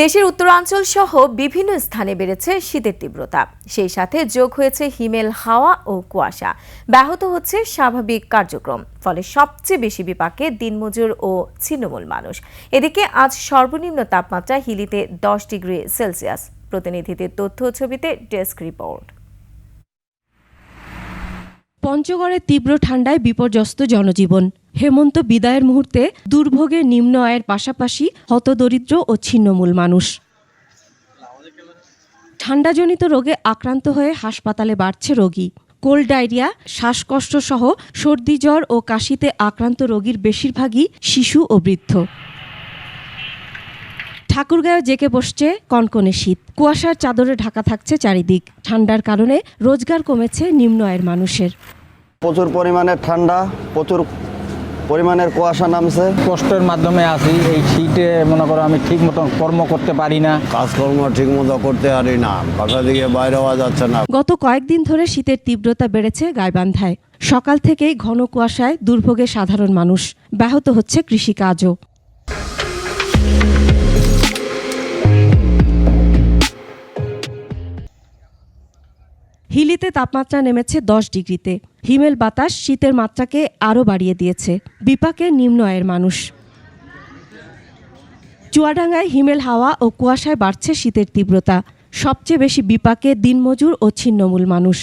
দেশের উত্তরাঞ্চল সহ বিভিন্ন স্থানে বেড়েছে শীতের তীব্রতা। সেই সাথে যোগ হয়েছে হিমেল, হাওয়া ও কুয়াশা। ব্যাহত হচ্ছে স্বাভাবিক কার্যক্রম, ফলে সবচেয়ে বেশি বিপাকে দিনমজুর ও ছিন্নমূল মানুষ। এদিকে আজ সর্বনিম্ন তাপমাত্রা হিলিতে দশ ডিগ্রি সেলসিয়াস। প্রতিনিধিদের তথ্য ছবিতে ডেস্ক রিপোর্ট। পঞ্চগড়ে তীব্র ঠান্ডায় বিপর্যস্ত জনজীবন। হেমন্ত বিদায়ের মুহূর্তে দুর্ভোগে নিম্ন আয়ের পাশাপাশি হতদরিদ্র ও ছিন্নমূল মানুষ। ঠান্ডাজনিত রোগে আক্রান্ত হয়ে হাসপাতালে বাড়ছে রোগী। কোল্ড ডায়রিয়া, শ্বাসকষ্ট সহ সর্দি জ্বর ও কাশিতে আক্রান্ত রোগীর বেশিরভাগই শিশু ও বৃদ্ধ। ঠাকুরগাঁও জেকে বসছে কনকনে শীত। কুয়াশার চাদরে ঢাকা থাকছে চারিদিক। ঠান্ডার কারণে রোজগার কমেছে নিম্ন আয়ের মানুষের। প্রচুর পরিমাণে ঠান্ডা, প্রচুর পরিমাণের কুয়াশা নামছে। কষ্টের মাধ্যমে আছি এই শীতে মনে করো আমি ঠিক মতো কর্ম করতে পারি না। কাজকর্ম ঠিক মতো করতে পারি না বাসা দিকে বাইরে হওয়া যাচ্ছে না। গত কয়েকদিন ধরে শীতের তীব্রতা বেড়েছে গাইবান্ধায়। সকাল থেকেই ঘন কুয়াশায় দুর্ভোগে সাধারণ মানুষ। ব্যাহত হচ্ছে কৃষিকাজও। হিলিতে তাপমাত্রা নেমেছে দশ ডিগ্রিতে। হিমেল বাতাস শীতের মাত্রাকে আরও বাড়িয়ে দিয়েছে। বিপাকে নিম্ন আয়ের মানুষ। চুয়াডাঙ্গায় হিমেল হাওয়া ও কুয়াশায় বাড়ছে শীতের তীব্রতা। সবচেয়ে বেশি বিপাকে দিনমজুর ও ছিন্নমূল মানুষ।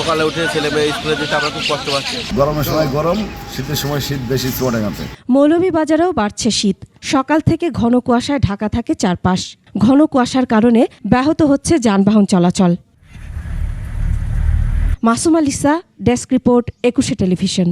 সকালে উঠে ছেলে মেয়ে স্কুলে যেতে আমরা খুব কষ্ট পাচ্ছি। গরমের সময় গরম শীতের সময় শীত বেশি চুয়াডাঙ্গাতে। মৌলভীবাজারেও বাড়ছে শীত। সকাল থেকে ঘন কুয়াশায় ঢাকা থাকে চারপাশ। ঘন কুয়াশার কারণে ব্যাহত হচ্ছে যানবাহন চলাচল। Masum Alisa desk report Ekushey television.